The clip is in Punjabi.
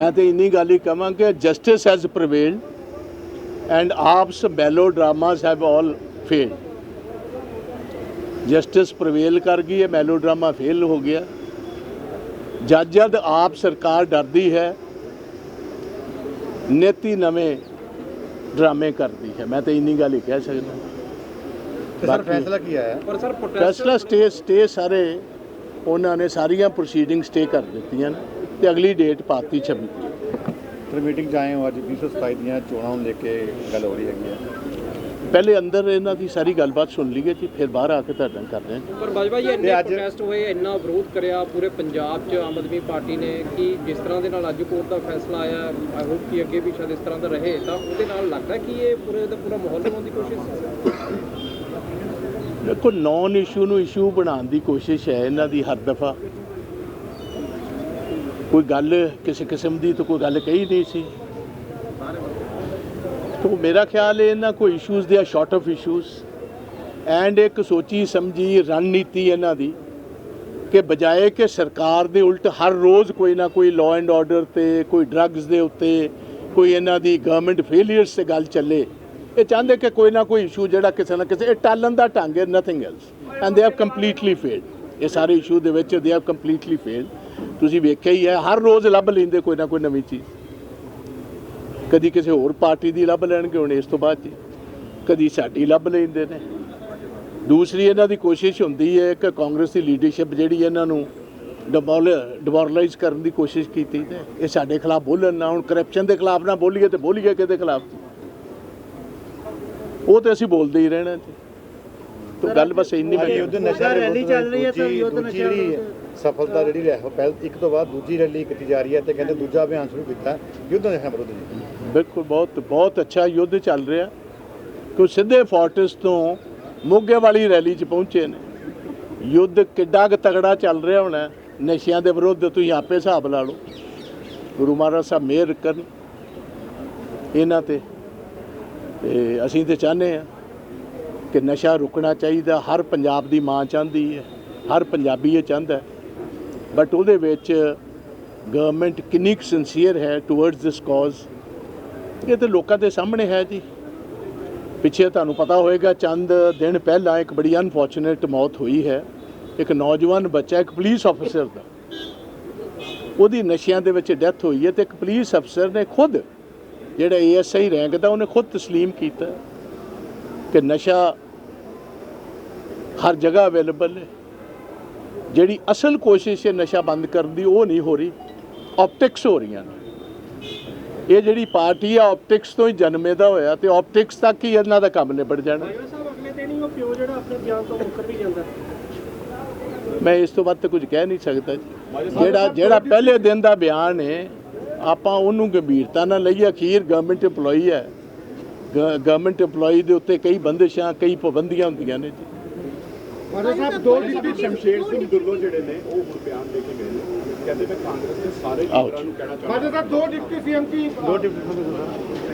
ਮੈਂ ਤੇ ਇੰਨੀ ਗੱਲ ਹੀ ਕਹਾਂ ਕਿ ਜਸਟਿਸ ਹੈਜ਼ prevailed ਐਂਡ ਆਪਸ melodramas have all failed justice prevail ਕਰ ਗਈ ਹੈ ਮੈਲੋ ਡਰਾਮਾ ਫੇਲ ਹੋ ਗਿਆ। ਜਦ ਜਦ ਆਪ ਸਰਕਾਰ ਡਰਦੀ ਹੈ ਨੀਤੀ ਨਵੇਂ ਡਰਾਮੇ ਕਰਦੀ ਹੈ। ਮੈਂ ਤਾਂ ਇੰਨੀ ਗੱਲ ਹੀ ਕਹਿ ਸਕਦਾ। ਸਰ ਫੈਸਲਾ ਕੀ ਆਇਆ? ਪਰ ਸਰ ਫੈਸਲਾ ਸਟੇ ਸਟੇ ਸਾਰੇ ਉਹਨਾਂ ਨੇ ਸਾਰੀਆਂ ਪ੍ਰੋਸੀਡਿੰਗ ਸਟੇ ਕਰ ਦਿੱਤੀਆਂ ਨੇ। ਤੇ ਅਗਲੀ ਡੇਟ ਪਾਤੀ 26 ਤਰੀਕ ਫਿਰ ਮੀਟਿੰਗ ਆਏ ਹੋ ਅੱਜ 227 ਦੀਆਂ ਚੋਣਾਂ ਨੂੰ ਲੈ ਕੇ ਗੱਲ ਹੋ ਰਹੀ ਹੈਗੀ ਹੈ। ਪਹਿਲੇ ਅੰਦਰ ਇਹਨਾਂ ਦੀ ਸਾਰੀ ਗੱਲਬਾਤ ਸੁਣ ਲਈਏ ਜੀ ਫਿਰ ਬਾਹਰ ਆ ਕੇ ਤੁਹਾਡੇ ਨਾਲ ਕਰਦੇ ਹਾਂ। ਪਰ ਬਾਜਵਾ ਜੀ ਤੇ ਇੰਨੇ ਪ੍ਰੋਟੈਸਟ ਹੋਏ ਇੰਨਾ ਵਿਰੋਧ ਕਰਿਆ ਪੂਰੇ ਪੰਜਾਬ 'ਚ ਆਮ ਆਦਮੀ ਪਾਰਟੀ ਨੇ ਕਿ ਜਿਸ ਤਰ੍ਹਾਂ ਦੇ ਨਾਲ ਅੱਜ ਕੋਰਟ ਦਾ ਫੈਸਲਾ ਆਇਆ ਆਈ ਹੋਪ ਕਿ ਅੱਗੇ ਵੀ ਸ਼ਾਇਦ ਇਸ ਤਰ੍ਹਾਂ ਦਾ ਰਹੇ ਤਾਂ ਉਹਦੇ ਨਾਲ ਲੱਗਦਾ ਕਿ ਇਹ ਪੂਰੇ ਦਾ ਪੂਰਾ ਮਾਹੌਲ ਬਣਾਉਣ ਦੀ ਕੋਸ਼ਿਸ਼ ਹੈ? ਦੇਖੋ ਨੌਨ ਇਸ਼ੂ ਨੂੰ ਇਸ਼ੂ ਬਣਾਉਣ ਦੀ ਕੋਸ਼ਿਸ਼ ਹੈ ਇਹਨਾਂ ਦੀ ਹਰ ਦਫਾ। ਕੋਈ ਗੱਲ ਕਿਸੇ ਕਿਸਮ ਦੀ ਤਾਂ ਕੋਈ ਗੱਲ ਕਹੀ ਨਹੀਂ ਸੀ। ਤੋ ਮੇਰਾ ਖਿਆਲ ਹੈ ਇਹਨਾਂ ਕੋਈ ਇਸ਼ੂਜ਼ ਦੇ ਆ ਸ਼ਾਰਟ ਆਫ ਇਸ਼ੂਜ਼ ਐਂਡ ਇੱਕ ਸੋਚੀ ਸਮਝੀ ਰਣਨੀਤੀ ਇਹਨਾਂ ਦੀ ਕਿ ਬਜਾਏ ਕਿ ਸਰਕਾਰ ਦੇ ਉਲਟ ਹਰ ਰੋਜ਼ ਕੋਈ ਨਾ ਕੋਈ ਲਾਅ ਐਂਡ ਆਰਡਰ ਤੇ, ਕੋਈ ਡਰੱਗਸ ਦੇ ਉੱਤੇ, ਕੋਈ ਇਹਨਾਂ ਦੀ ਗਵਰਨਮੈਂਟ ਫੇਲਿਅਰਸ ਤੇ ਗੱਲ ਚੱਲੇ। ਇਹ ਚਾਹੁੰਦੇ ਕਿ ਕੋਈ ਨਾ ਕੋਈ ਇਸ਼ੂ ਜਿਹੜਾ ਕਿਸੇ ਨਾ ਕਿਸੇ, ਇਹ ਟਾਲਣ ਦਾ ਢੰਗ ਹੈ nothing else and they have completely failed ਇਹ ਸਾਰੇ ਇਸ਼ੂ ਦੇ ਵਿੱਚ ਦੇ ਹੈਵ ਕੰਪਲੀਟਲੀ ਫੇਲਡ ਤੁਸੀਂ ਵੇਖਿਆ ਹੀ ਹੈ ਹਰ ਰੋਜ਼ ਲੱਭ ਲੈਂਦੇ ਕੋਈ ਨਾ ਕੋਈ ਨਵੀਂ ਚੀਜ਼। ਕਦੀ ਕਿਸੇ ਹੋਰ ਪਾਰਟੀ ਦੀ ਲੱਭ ਲੈਣਗੇ ਹੁਣ ਇਸ ਤੋਂ ਬਾਅਦ ਜੀ। ਕਦੀ ਸਾਡੀ ਲੱਭ ਲੈਂਦੇ ਨੇ। ਦੂਸਰੀ ਇਹਨਾਂ ਦੀ ਕੋਸ਼ਿਸ਼ ਹੁੰਦੀ ਹੈ ਕਿ ਕਾਂਗਰਸ ਦੀ ਲੀਡਰਸ਼ਿਪ ਜਿਹੜੀ ਇਹਨਾਂ ਨੂੰ ਡਿਮੋਰਲਾਈਜ਼ ਕਰਨ ਦੀ ਕੋਸ਼ਿਸ਼ ਕੀਤੀ ਤੇ ਇਹ ਸਾਡੇ ਖਿਲਾਫ ਬੋਲਣ ਨਾ ਹੁਣ ਕਰਪਸ਼ਨ ਦੇ ਖਿਲਾਫ ਨਾ ਬੋਲੀਏ ਤੇ ਬੋਲੀਏ ਕਿਹਦੇ ਖਿਲਾਫ ਉਹ ਤੇ ਅਸੀਂ ਬੋਲਦੇ ਹੀ ਰਹਿਣਾ ਜੀ। ਤਾਂ ਗੱਲ ਬਸ ਇੰਨੀ ਮੈਂ ਯੁੱਧ ਨਸ਼ਾ ਦੇ ਰੈਲੀ ਚੱਲ ਰਹੀ ਹੈ ਤਾਂ ਦੂਜੀ ਨਸ਼ਾ ਸਫਲਤਾ ਜਿਹੜੀ ਹੈ, ਪਹਿਲ ਇੱਕ ਤੋਂ ਬਾਅਦ ਦੂਜੀ ਰੈਲੀ ਕੀਤੀ ਜਾ ਰਹੀ ਹੈ ਤੇ ਕਹਿੰਦੇ ਦੂਜਾ ਅਭਿਆਨ ਸ਼ੁਰੂ ਕੀਤਾ, ਯੁੱਧ ਨਸ਼ਾ ਵਿਰੁੱਧ ਜੀ ਬਿਲਕੁਲ, ਬਹੁਤ ਬਹੁਤ ਅੱਛਾ ਯੁੱਧ ਚੱਲ ਰਿਹਾ। ਕਿ ਸਿੱਧੇ ਫੋਰਟਿਸ ਤੋਂ ਮੋਗੇ ਵਾਲੀ ਰੈਲੀ 'ਚ ਪਹੁੰਚੇ ਨੇ। ਯੁੱਧ ਕਿੱਡਾ ਕੁ ਤਗੜਾ ਚੱਲ ਰਿਹਾ ਹੋਣਾ। ਨਸ਼ਿਆਂ ਦੇ ਵਿਰੁੱਧ ਤੁਸੀਂ ਆਪੇ ਹਿਸਾਬ ਲਾ ਲਓ। ਗੁਰੂ ਮਹਾਰਾਜ ਸਾਹਿਬ ਮਿਹਰ ਕਰਨ ਇਹਨਾਂ ਤੇ। ਤੇ ਅਸੀਂ ਤੇ ਚਾਹੁੰਦੇ ਆ ਕਿ ਨਸ਼ਾ ਰੁਕਣਾ ਚਾਹੀਦਾ। ਹਰ ਪੰਜਾਬ ਦੀ ਮਾਂ ਚਾਹੁੰਦੀ ਹੈ। ਹਰ ਪੰਜਾਬੀ ਇਹ ਚਾਹੁੰਦਾ ਬਟ ਉਹਦੇ ਵਿੱਚ ਗਵਰਨਮੈਂਟ ਕਿੰਨੀ ਕੁ ਸਿੰਸੀਅਰ ਹੈ ਟੁਵਰਡਸ ਦਿਸ ਕਾਜ਼ ਇਹ ਤਾਂ ਲੋਕਾਂ ਦੇ ਸਾਹਮਣੇ ਹੈ ਜੀ ਪਿੱਛੇ ਤੁਹਾਨੂੰ ਪਤਾ ਹੋਏਗਾ ਚੰਦ ਦਿਨ ਪਹਿਲਾਂ ਇੱਕ ਬੜੀ ਅਨਫੋਰਚੂਨੇਟ ਮੌਤ ਹੋਈ ਹੈ ਇੱਕ ਨੌਜਵਾਨ ਬੱਚਾ ਇੱਕ ਪੁਲਿਸ ਅਫਸਰ ਦਾ ਉਹਦੀ ਨਸ਼ਿਆਂ ਦੇ ਵਿੱਚ ਡੈਥ ਹੋਈ ਹੈ ਤੇ ਇੱਕ ਪੁਲਿਸ ਅਫਸਰ ਨੇ ਖੁਦ ਜਿਹੜਾ ਏਐਸਆਈ ਰੈਂਕ ਦਾ ਉਹਨੇ ਖੁਦ تسلیم ਕੀਤਾ ਕਿ ਨਸ਼ਾ ਹਰ ਜਗ੍ਹਾ ਅਵੇਲੇਬਲ ਹੈ ਜਿਹੜੀ ਅਸਲ ਕੋਸ਼ਿਸ਼ ਹੈ ਨਸ਼ਾ ਬੰਦ ਕਰਨ ਦੀ ਉਹ ਨਹੀਂ ਹੋ ਰਹੀ ਆਪਟਿਕਸ ਹੋ ਰਹੀਆਂ ਨੇ। ਇਹ ਜਿਹੜੀ ਪਾਰਟੀ ਆ ਆਪਟਿਕਸ ਤੋਂ ਹੀ ਜਨਮੇ ਦਾ ਹੋਇਆ ਤੇ ਆਪਟਿਕਸ ਤੱਕ ਹੀ ਇਹਨਾਂ ਦਾ ਕੰਮ ਨਿਬੜ ਜਾਣਾ। ਸਾਹਿਬ ਅਗਲੇ ਦਿਨ ਹੀ ਉਹ ਪਿਓ ਜਿਹੜਾ ਆਪਣੇ ਬਿਆਨ ਤੋਂ ਮੁੱਕਰ ਵੀ ਜਾਂਦਾ। ਮੈਂ ਇਸ ਤੋਂ ਵੱਧ ਤਾਂ ਕੁਝ ਕਹਿ ਨਹੀਂ ਸਕਦਾ ਜੀ। ਜਿਹੜਾ ਜਿਹੜਾ ਪਹਿਲੇ ਦਿਨ ਦਾ ਬਿਆਨ ਹੈ ਆਪਾਂ ਉਹਨੂੰ ਗੰਭੀਰਤਾ ਨਾਲ ਲਈਏ ਅਖੀਰ ਗਵਰਨਮੈਂਟ EMPLOYE ਹੈ। ਗਵਰਨਮੈਂਟ EMPLOYE ਦੇ ਉੱਤੇ ਕਈ ਬੰਦਿਸ਼ਾਂ ਕਈ ਪਾਬੰਦੀਆਂ ਹੁੰਦੀਆਂ ਨੇ ਜੀ। ਮਾਜਾ ਸਾਹਿਬ ਦੋ ਸ਼ਮਸ਼ੇਰ ਸਿੰਘ ਦੁੱਲੋ ਜਿਹੜੇ ਨੇ ਉਹ ਹੁਣ ਬਿਆਨ ਦੇ ਕੇ ਗਏ ਨੇ। ਕਹਿੰਦੇ ਮੈਂ ਕਾਂਗਰਸ ਦੇ ਸਾਰੇ। ਲੀਡਰਾਂ ਨੂੰ ਕਹਿਣਾ ਚਾਹੁੰਦਾ ਸਾਹਿਬ ਦੋ ਡਿਪਟੀ ਸੀਐਮ ਕੀ? ਦੋ ਡਿਪਟੀ